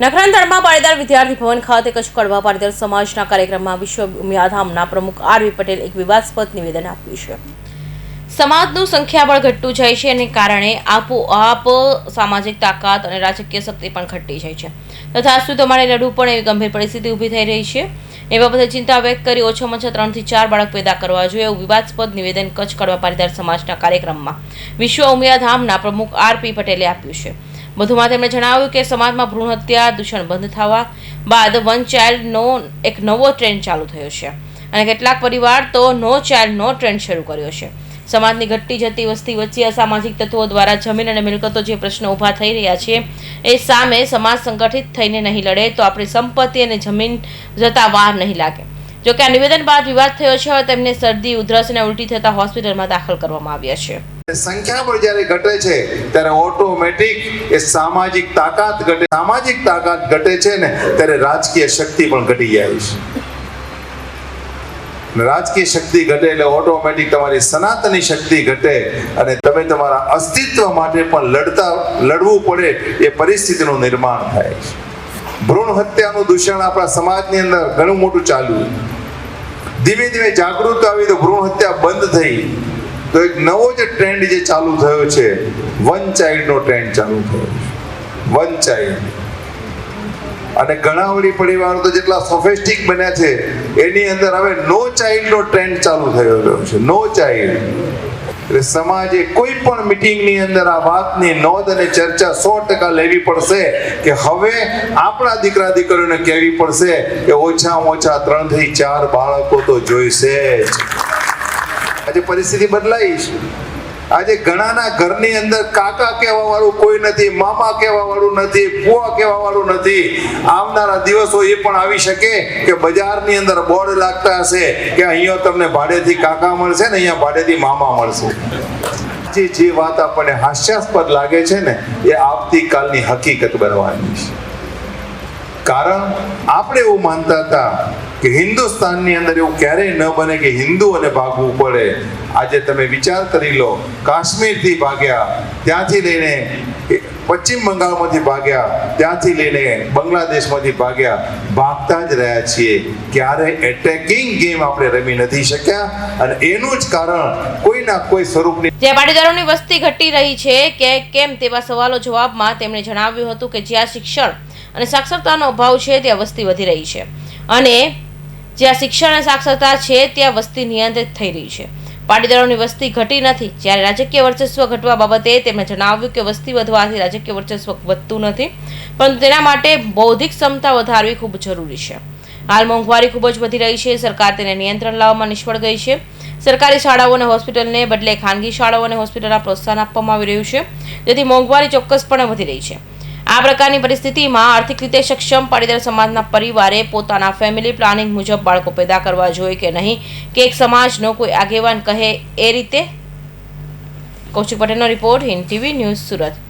નખરાંતળમાં પાટીદાર વિદ્યાર્થી ભવન ખાતે કચ્છ કડવા પાટીદાર સમાજના કાર્યક્રમમાં વિશ્વ ઉમિયાધામના પ્રમુખ આરવી પટેલ એક વિવાદસ્પદ નિવેદન આપ્યું છે. સમાજનું સંખ્યાબળ ઘટતું જાય છે અને કારણે આપોઆપ સામાજિક તાકાત અને રાજકીય શક્તિ પણ ઘટતી જાય છે. તથા શું તમારે લડવું પણ એવી ગંભીર પરિસ્થિતિ ઊભી થઈ રહી છે. એ બાબતે ચિંતા વ્યક્ત કરી ઓછામાં ઓછા ત્રણથી ચાર બાળક પેદા કરવા જોઈએ એવું વિવાદસ્પદ નિવેદન કચ્છ કડવા પાટીદાર સમાજના કાર્યક્રમમાં વિશ્વ ઉમિયાધામના પ્રમુખ આરપી પટેલે આપ્યું છે. વધુમાં તેમણે જણાવ્યું કે સમાજમાં ભ્રૂણ હત્યા, દૂષણ બંધ થવા બાદ વન ચાઇલ્ડનો એક નવો ટ્રેન્ડ ચાલુ થયો છે. અને કેટલાક પરિવાર તો નો ચાઇલ્ડનો ટ્રેન્ડ શરૂ કર્યો છે. સમાજની ઘટતી જતી વસ્તી વચ્ચે અસામાજિક તત્વો દ્વારા જમીન અને મિલકતો જે પ્રશ્નો ઊભા થઈ રહ્યા છે, એ સામે સમાજ સંગઠિત થઈને નહીં લડે તો આપણી સંપત્તિ અને જમીન જતા વાર નહીં લાગે. જોકે આ નિવેદન બાદ વિવાદ થયો છે, હવે તેમને શરદી, ઉધરસ અને ઉલટી થતા હોસ્પિટલમાં દાખલ કરવામાં આવ્યા છે. સંખ્યાબળ જ્યારે ઘટે છે, ત્યારે ઓટોમેટિક એ સામાજિક તાકાત ઘટે, સામાજિક તાકાત ઘટે છે ને, ત્યારે રાજકીય શક્તિ પણ ઘટી જાય છે. રાજકીય શક્તિ ઘટે એટલે ઓટોમેટિક તમારી સનાતની શક્તિ ઘટે અને તમે તમારા અસ્તિત્વ માટે પણ લડતા, લડવું પડે એ પરિસ્થિતિનું નિર્માણ થાય છે. ભ્રૂણ હત્યાનું દૂષણ આપણા સમાજની અંદર ઘણું મોટું ચાલ્યું ધીમે ધીમે જાગૃત આવી તો ભ્રૂણ હત્યા બંધ થઈ. તો એક નવો જે ટ્રેન્ડ જે ચાલુ થયો છે વન ચાઇલ્ડનો ટ્રેન્ડ ચાલુ થયો છે. વન ચાઇલ્ડ અને ઘણા વળી પરિવારો તો જેટલા સોફેસ્ટિક બન્યા છે, એની અંદર હવે નો ચાઇલ્ડનો ટ્રેન્ડ ચાલુ થયેલો છે. નો ચાઇલ્ડ એટલે સમાજે કોઈ પણ મિટિંગની અંદર આ વાતની નોંધ અને ચર્ચા સો ટકા લેવી પડશે કે હવે આપણા દીકરા દીકરીઓને કહેવી પડશે કે ઓછામાં ઓછા ત્રણથી ચાર બાળકો તો જોઈશે જ. આજે પરિસ્થિતિ બદલાઈ છે. આજે ઘણાના ઘરની અંદર કાકા કહેવા વાળું કોઈ નથી, મામા કહેવા વાળું નથી ફુવા કહેવા વાળું નથી. આવનારા દિવસો એ પણ આવી શકે કે બજારની અંદર બોર્ડ લાગતા હશે કે અહીંયા તમને ભાડેથી કાકા મળશે ને અહીંયા ભાડેથી મામા મળશે. જે જે વાત આપણને હાસ્યાસ્પદ લાગે છે ને, એ આવતીકાલની હકીકત બનવાની છે. કારણ આપણે એવું માનતા હતા કે હિન્દુસ્તાનની અંદર એવું ક્યારેય ન બને કે હિન્દુઓને ભાગવું પડે. આજે તમે વિચાર કરી લો, કાશ્મીરથી ભાગ્યા, ત્યાંથી લઈને પશ્ચિમ બંગાળમાંથી ભાગ્યા, ત્યાંથી લઈને બાંગ્લાદેશમાંથી ભાગ્યા, ભાગતા જ રહ્યા છીએ. ક્યારે એટેકિંગ ગેમ આપણે રમી નથી શક્યા અને એનું જ કારણ કોઈના કોઈ સ્વરૂપની જે પાટીદારોની વસ્તી ઘટી રહી છે કે કેમ તેવા સવાલો જવાબમાં તેમણે જણાવ્યું હતું કે જ્યાં શિક્ષણ અને સાક્ષરતાનો અભાવ છે, ત્યાં વસ્તી વધી રહી છે. અને જ્યાં શિક્ષણ અને સાક્ષરતા છે, ત્યાં વસ્તી નિયંત્રિત થઈ રહી છે. પાટીદારોની વસ્તી ઘટી નથી. જ્યારે રાજકીય વર્ચસ્વ ઘટવા બાબતે તેમણે જણાવ્યું કે વસ્તી વધવાથી રાજકીય વર્ચસ્વ વધતું નથી, પરંતુ તેના માટે બૌદ્ધિક ક્ષમતા વધારવી ખૂબ જરૂરી છે. હાલ મોંઘવારી ખૂબ જ વધી રહી છે. સરકાર તેને નિયંત્રણ લાવવામાં નિષ્ફળ ગઈ છે. સરકારી શાળાઓ અને હોસ્પિટલને બદલે ખાનગી શાળાઓ અને હોસ્પિટલના પ્રોત્સાહન આપવામાં આવી રહ્યું છે. જેથી મોંઘવારી ચોક્કસપણે વધી રહી છે. આ પ્રકારની પરિસ્થિતિમાં આર્થિક રીતે સક્ષમ પાટીદાર સમાજના પરિવારે પોતાના ફેમિલી પ્લાનિંગ મુજબ બાળકો પેદા કરવા જોઈએ કે નહીં? કે એક સમાજનો કોઈ આગેવાન કહે એ રીતે? કૌશિક પટેલનો report Hind TV news Surat.